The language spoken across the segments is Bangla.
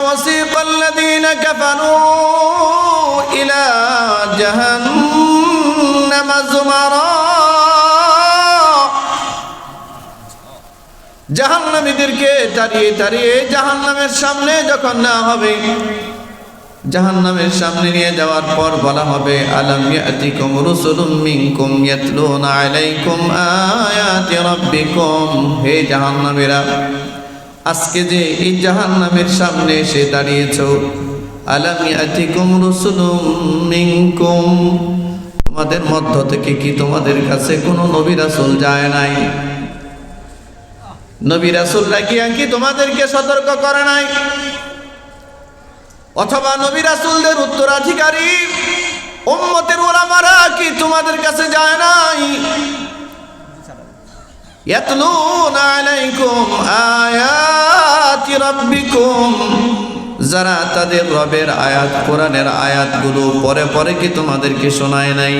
وسيق الذين كفروا إلى جهنم زمرا জাহান্নামীদেরকে তাড়িয়ে তাড়িয়ে জাহান্নামের সামনে যখন না হবে জাহান্নামের সামনে নিয়ে যাওয়ার পর বলা হবে আলাম ইয়াতিকুম রুসুলুম মিনকুম ইয়াতলুনা আলাইকুম আয়াতি রাব্বিকুম হে জাহান্নামীরা আজকে যে এই জাহান্নামের সামনে এসে দাঁড়িয়েছ মিনকুম। তোমাদের মধ্য থেকে কি তোমাদের কাছে কোনো নবী রাসূল যায় নাই? নবী রাসূলরা কি কি তোমাদেরকে সতর্ক করে নাই? অথবা নবী রাসূলদের উত্তরাধিকারী, উম্মতের ওলামারা কি তোমাদের কাছে যায় নাই? যারা তাদের রবের আয়াত, কোরআনের আয়াতগুলো পরে পরে কি তোমাদেরকে শোনায় নাই?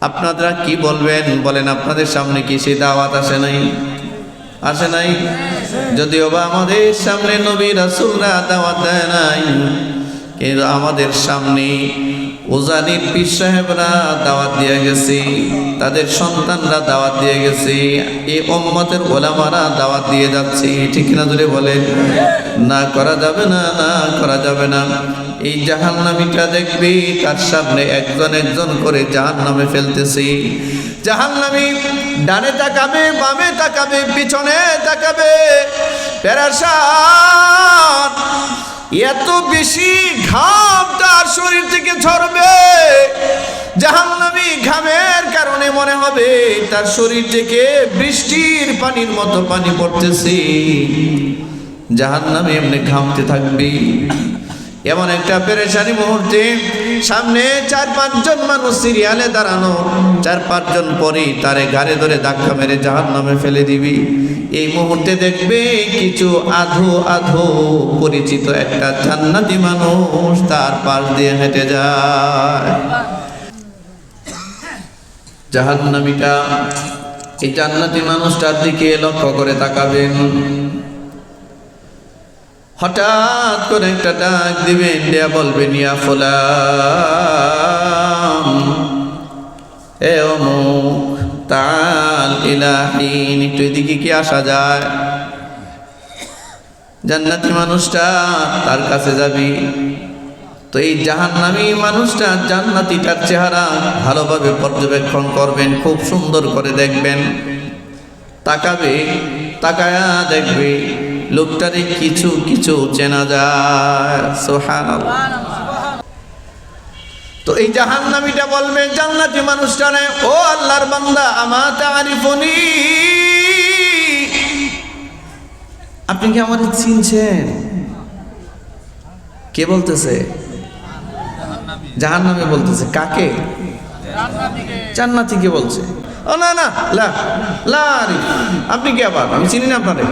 আপনারা কি বলবেন? বলেন, আপনাদের সামনে কি সেই দাওয়াত আসে নাই? আসে নাই? যদিও বা আমাদের সামনে নবী রাসূলরা দাওয়াত নাই, কিন্তু আমাদের সামনে ওজানির পীর সাহেবরা দাওয়াত দিয়ে গেছি, তাদের সন্তানরা দাওয়াত দিয়ে গেছি, এই উম্মতের ওলামারা দাওয়াত দিয়ে যাচ্ছে, ঠিক না ধরে বলেন? না, করা যাবে না না, করা যাবে না। এই জাহান্নামীটা দেখবি, তার সামনে একজন একজন করে জাহান্নামে ফেলতেছি। জাহান্নামী ডানে তাকাবে, বামে তাকাবে, পিছনে তাকাবে। প্যারাসান এত বেশি ঘাম তার শরীর থেকে ঝরবে। জাহান্নামী ঘামের কারণে মনে হবে তার শরীর থেকে বৃষ্টির পানির মতো পানি পড়তেছে। জাহান্নামী এমনি ঘামতে থাকবে। এমন একটা পেরেশানি মুহূর্তে সামনে চার পাঁচজন মানুষ সিরিয়ালে দাঁড়ানো, চার পাঁচজন পরেই তারে গাড়ি ধরে ধাক্কা মেরে জাহান নামে ফেলে দিবি। এই মুহূর্তে দেখবে কিছু আধো আধো পরিচিত একটা জান্নাতি মানুষ তার পাশ দিয়ে হেঁটে যায়। জাহান্নামিটা এই জান্নাতি মানুষটার দিকে লক্ষ্য করে তাকাবেন। হঠাৎ করে একটা ডাক দিবেন দেয়া বলবেন ইয়া ফুলাম। এ তাল ইলাহিন। একটু এদিকে কি আসা যায়? জান্নাতি মানুষটা তার কাছে যাবি। তো এই জাহান্নামী মানুষটা জান্নাতিটার চেহারা ভালোভাবে পর্যবেক্ষণ করবেন, খুব সুন্দর করে দেখবেন। তাকাবে, তাকায়া দেখবে। লোকটারে কিছু কিছু চেনা যায়। সোহান তো এই জাহান্নামীটা বলবে, জান্নাতি মানুষটারে ও আল্লাহর বান্দা, আমা তারিফুনি? আপনি কি আমাদের চিনছেন? কে বলতেছে? জাহান্নামী বলতেছে। কাকে? জান্নাতি কে বলছে। ও না না, লা লা আপনি কে আবার? আমি চিনি না আপনারে।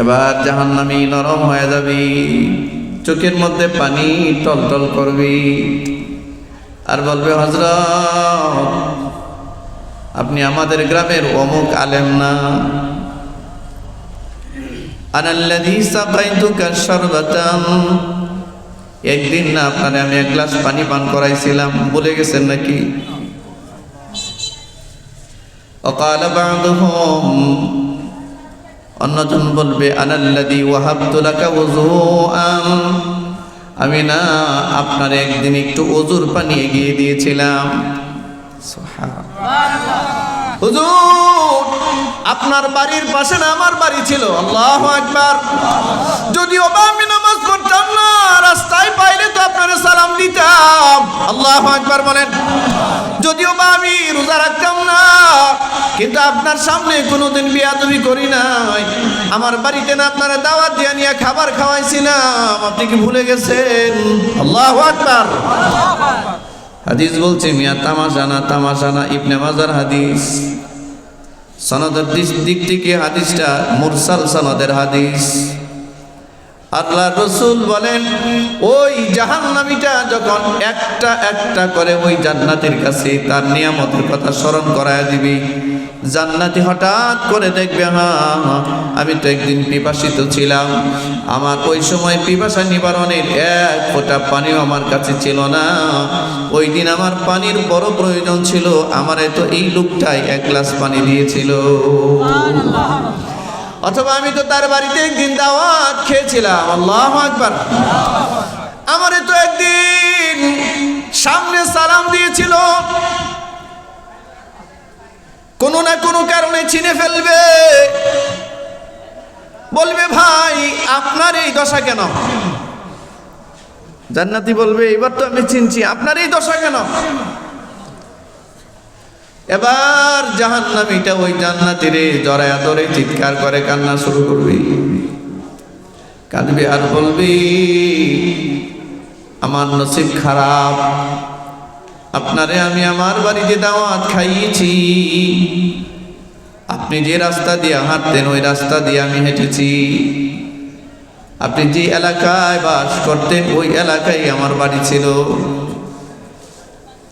এবার জাহান্নামি নরম হয়ে যাবি, চোখের মধ্যে পানি টলটল করবি। আর বলবে হজরত আপনি আমাদের গ্রামের অমুক আলেম না? একদিন না, আপনারে আমি এক গ্লাস পানি পান করাইছিলাম বলে গেছেন নাকি? অকাল বাদহুম অন্যজন বলবে আমি না, আপনার একদিন একটু ওজুর পানি এগিয়ে দিয়েছিলাম। আপনার বাড়ির পাশে না আমার বাড়ি ছিল? আল্লাহ একবার যদিও বা আমি নামাজ পড়তাম না রাস্তায় পাইলে তো আপনার সালাম দিতাম। আল্লাহ একবার বলেন। যদিও বা আমি রোজা রাখতাম না, কিন্তু আপনার সামনে কোনোদিন বিয়াদবি করি নাই। আমার বাড়িতে না আপনারা দাওয়াত দিয়ে নিয়ে খাবার খাওয়াইছিলাম, আপনি কি ভুলে গেছেন? আল্লাহ আকবার। হাদিস বলছে, মিয়া তামাশা না তামাশা না ইবনে মাজার হাদিস। সনদের দিক থেকে হাদিসটা মুরসাল সনদের হাদিস। আল্লাহ রসুল বলেন, ওই জাহান্নামীটা যখন একটা একটা করে ওই জান্নাতের কাছে তার নিয়ামতের কথা স্মরণ করায় দিবি, জান্নাতি হঠাৎ করে দেখবে হ্যাঁ আমি তো একদিন পিপাসিত ছিলাম। আমার ওই সময় পিপাসা নিবারণের এক ফোঁটা পানিও আমার কাছে ছিল না। ওই দিন আমার পানির বড় প্রয়োজন ছিল, আমার তো এই লোকটাই এক গ্লাস পানি দিয়েছিল। অথবা আমি তো তার বাড়িতে একদিন দাওয়াত খেয়েছিলাম। আল্লাহ আকবার। আমারে তো একদিন সামনে সালাম দিয়েছিল। কোনো না কোনো কারণে চিনে ফেলবে। বলবে, ভাই, আপনার এই দশা কেন? জান্নাতি বলবে এবার তো আমি চিনছি, আপনার এই দশা কেন? এবার জাহান্নামীটা ওই জান্নাতিরে জড়ায়া ধরে চিৎকার করে, কান্না শুরু করবি। কাঁদবে আর বলবি, আমার নসিব খারাপ। আপনারে আমি আমার বাড়িতে দাওয়াত খাইয়েছি। আপনি যে রাস্তা দিয়ে হাঁটতেন, ওই রাস্তা দিয়ে আমি হেঁটেছি। আপনি যে এলাকায় বাস করতেন, ওই এলাকায় আমার বাড়ি ছিল।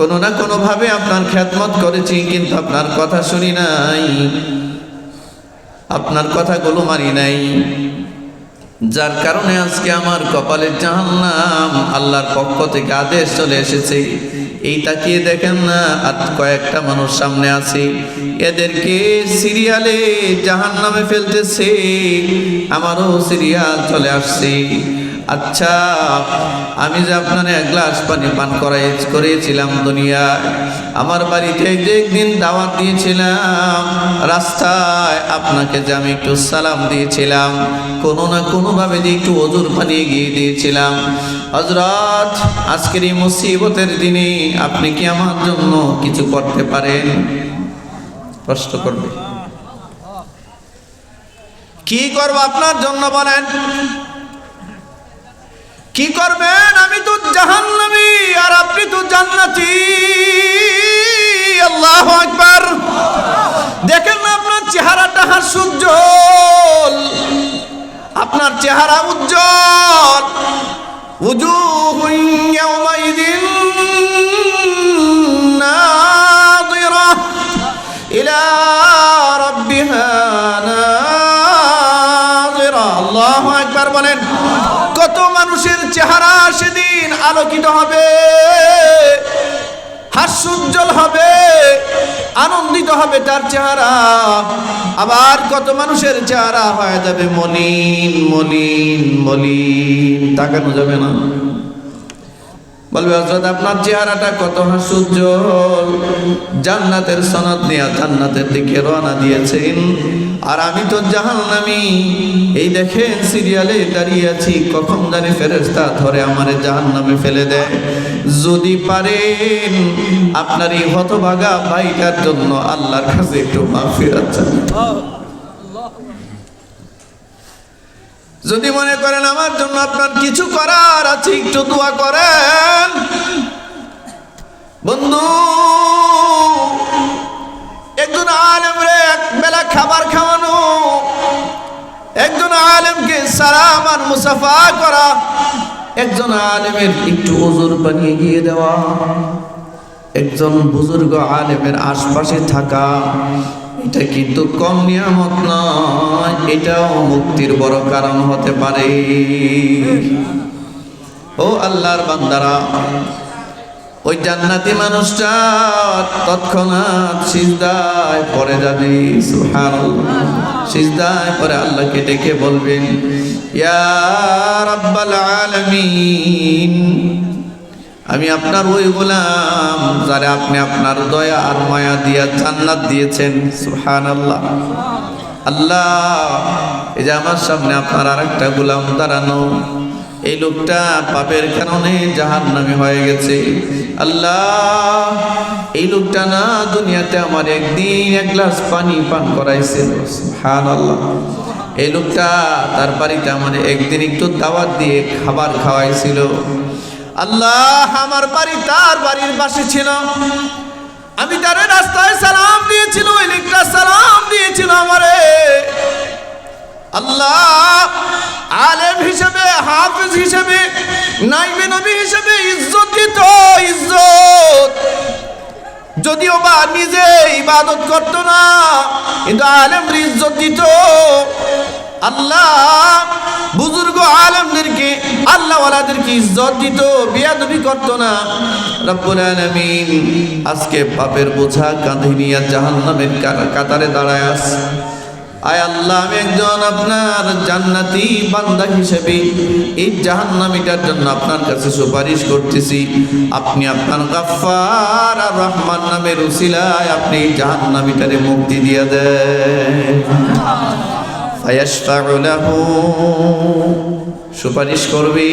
কোনো না কোনোভাবে আপনার খ্যাতমত করেছি, কিন্তু আপনার কথা শুনি নাই। আপনার কথাগুলো মানি নাই। যার কারণে আজকে আমার কপালের জাহান্নাম, আল্লাহর পক্ষ থেকে আদেশ চলে এসেছে। এই তাকিয়ে দেখেন না, আর কয়েকটা মানুষ সামনে আছে। এদেরকে সিরিয়ালে জাহান নামে ফেলতেছে, আমারও সিরিয়াল চলে আসছে। আচ্ছা আমি যে আপনার এক গ্লাস পানি পান করাই করেছিলাম দুনিয়ায়। আমার বাড়িতে যে একদিন দাওয়াত দিয়েছিলাম, রাস্তায় আপনাকে যে আমি একটু সালাম দিয়েছিলাম, কোনো না কোনোভাবে যে একটু অজুর পানি এগিয়ে দিয়েছিলাম। হজরত আজকের এই মুসিবতের দিনে আপনি কি আমার জন্য কিছু করতে পারেন? প্রশ্ন করবে। কি করব আপনার জন্য বলেন? কি করবেন? আমি তো জাহান্নামি আর আপনি তো জান্নাতি। আল্লাহ একবার দেখেন না আপনার চেহারাটা হাস্যোজ্জ্বল আপনার চেহারা উজ্জ্বল। উজু ইলা মানুষের চেহারা সেদিন আলোকিত হবে, হাস্যোজ্জ্বল হবে, আনন্দিত হবে তার চেহারা। আবার কত মানুষের চেহারা হয়ে যাবে, মলিন মলিন মলিন। তাকানো যাবে না। বলবে হজরত আপনার চেহারাটা কত হাস্যোজ্জ্বল। জান্নাতের সনদ নিয়ে জান্নাতের দিকে রওনা দিয়েছেন। আর আমি তো জাহান্নামি। এই দেখেন সিরিয়ালে দাঁড়িয়ে আছি, কখন জানি ফেরেস্তা ধরে আমারে জাহান্নামে ফেলে দেয়। যদি পারেন আপনার এই হতভাগা ভাইটার জন্য আল্লাহর কাছে একটু মাফিরাত চান যদি মনে করেন আমার জন্য আপনার কিছু করার আছে, একটু দোয়া করেন। বন্ধু, একজন আলেম রে, এক বেলা খাবার খাওয়ানো। একজন আলেমকে সালাম আর মুসাফা করা। একজন আলেমের একটু ওজোর বানিয়ে গিয়ে দেওয়া। একজন বুজুর্গ আলেমের আশপাশে থাকা। এটা কিন্তু কম নিয়ামত নয়, এটাও মুক্তির বড় কারণ হতে পারে। ও আল্লাহর বান্দারা, ওই জান্নাতি মানুষটা তৎক্ষণাৎ সিজদায় পড়ে যাবে সিজদায় পরে আল্লাহকে ডেকে বলবেন, ইয়া রাব্বাল আলামিন আমি আপনার ওই গোলাম যারে আপনি আপনার দয়া আর মায়া দিয়া জান্নাত দিয়েছেন। সুহান আল্লাহ আল্লাহ এই যে আমার সামনে আপনার আর একটা গোলাম দাঁড়ানো। এই লোকটা পাপের কারণে জাহান নামে হয়ে গেছে। আল্লাহ, এই লোকটা না দুনিয়াতে আমার একদিন এক গ্লাস পানি পান করাইছে হান আল্লাহ এই লোকটা তার বাড়িতে আমার একদিন একটু দাওয়াত দিয়ে খাবার খাওয়াইছিল। আল্লাহ আমার বাড়ি তার বাড়ির পাশে ছিল। আমি তার রাস্তায় সালাম দিয়েছিল, ওই সালাম দিয়েছিল আমারে। আল্লাহ আলেম হিসেবে, হাফিজ হিসেবে, নাইবে নবী হিসেবে ইজ্জত দিত ইজ্জত। যদিও বা নিজে ইবাদত করত না, কিন্তু আলেম ইজ্জত দিত আল্লাহ বুজুর্গ আলেমদেরকে আল্লাহওয়ালাদেরকে ইজ্জত দিত, বিয়াদবি করত না। রব্বুল আলামিন আজকে পাপের বোঝা কাঁধে নিয়ে জাহান্নামের কাতারে দাঁড়ায় আছে। আয় আল্লাহ, আমি একজন আপনার জান্নাতি বান্দা হিসেবে এই জাহান্নামিটার জন্য আপনার কাছে সুপারিশ করতেছি। আপনি আপনার গাফফার আর রহমান নামের উসিলায় আপনি জাহান্নামিটারে মুক্তি দিয়ে দেন। সুপারিশ করবে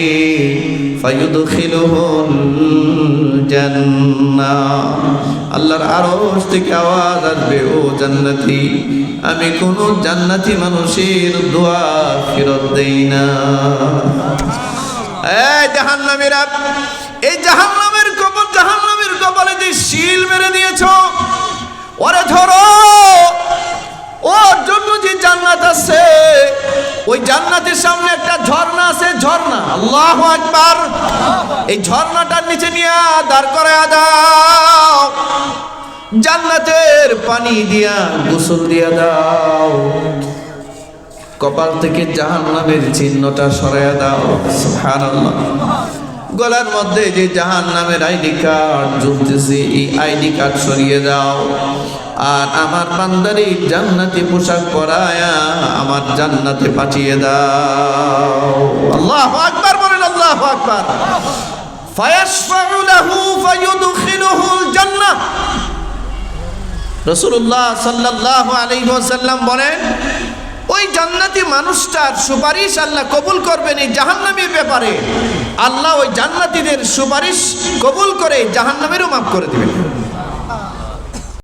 আল্লাহর আরশ থেকে আওয়াজ আসবে, ও জান্নাতি, আমি কোন জান্নাতি মানুষের দোয়া ফেরত দেই না। জাহান্নামীরা এই জাহান্নামের কবর, জাহান্নামের কবরে যে শিল মেরে দিয়েছ, ওরে ধরো ওর জন্য যে জান্নাত আছে, ওই জান্নাতের সামনে একটা ঝর্ণা আছে, ঝর্ণা। আল্লাহ আকবার। এই ঝর্ণাটার নিচে নিয়ে দাঁড় করে দাও। জান্নাতের পানি দিয়া, গোসল দিয়া দাও। কপাল থেকে জাহান্নামের চিহ্নটা সরাইয়া দাও। সুবহানাল্লাহ। গলার মধ্যে যে জাহান নামের আইডি কার্ড ঝুলতেছে এই আইডি কার্ড সরিয়ে দাও। আর আমার বান্দারি জান্নাতি পোশাক পরায়া আমার জান্নাতে পাঠিয়ে দাও। আল্লাহ আকবার, বলেন আল্লাহ আকবার। রসুল্লাহ সাল্লাহ আলাইসাল্লাম বলেন, ওই জান্নাতি মানুষটার সুপারিশ আল্লাহ কবুল করবেন এই জাহান্নামের ব্যাপারে। আল্লাহ ওই জান্নাতিদের সুপারিশ কবুল করে জাহান্নামেরও মাফ করে দিবেন।